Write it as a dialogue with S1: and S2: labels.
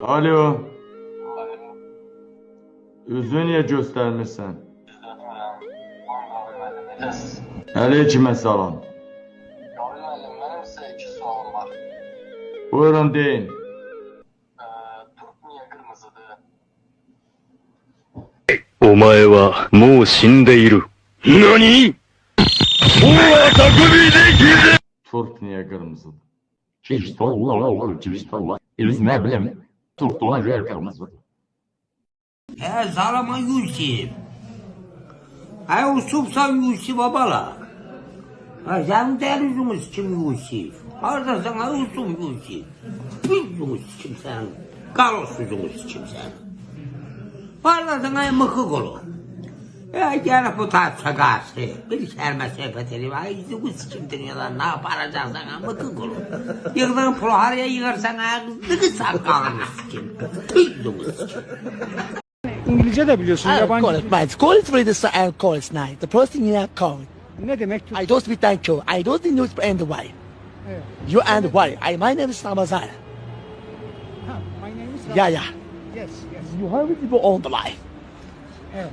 S1: Alo. Üzü niye göstermişsin? Aleyküm selam.
S2: Kamil müəllim, mənim sizə iki sualım var.
S1: Buyurun deyin.
S2: Ee, Turp niyə qırmızıdır?
S3: お前はもう死んでいる。何大あたくびできる
S1: Turp niye kırmızıdır?
S4: Çeşit olur, çeşit olur. Biz ne tuttuğun yer kırmızı.
S5: He zalama Yusuf. He usupsan Yusuf babala. Ha sen de yüzümüz kim Yusuf? Harda sana usum Yusuf. Yüzümüz kim sen? Kalos yüzümüz kim sen? Harda sana mıkı kolu. Ya gel bu tarz şakası. Bir kelime sohbet edeyim. Ay yüzümüz kim dünyadan ne yapacaksın sana mıkı kolu. Yığdığın pulu haraya yığarsan ayaklığı sakalını kim? Yüzümüz kim?
S6: İngilizce de biliyorsun yabancı.
S7: call it right. Call it read this I'll call it night. The first thing you have called.
S6: Ne demek?
S7: I don't speak thank you. I don't think you and why.
S6: Evet.
S7: You and why. I my name is Ramazan.
S6: Ha, my name is
S7: Yeah, yeah.
S6: Yes, yes.
S7: You have people on the line.
S6: Evet.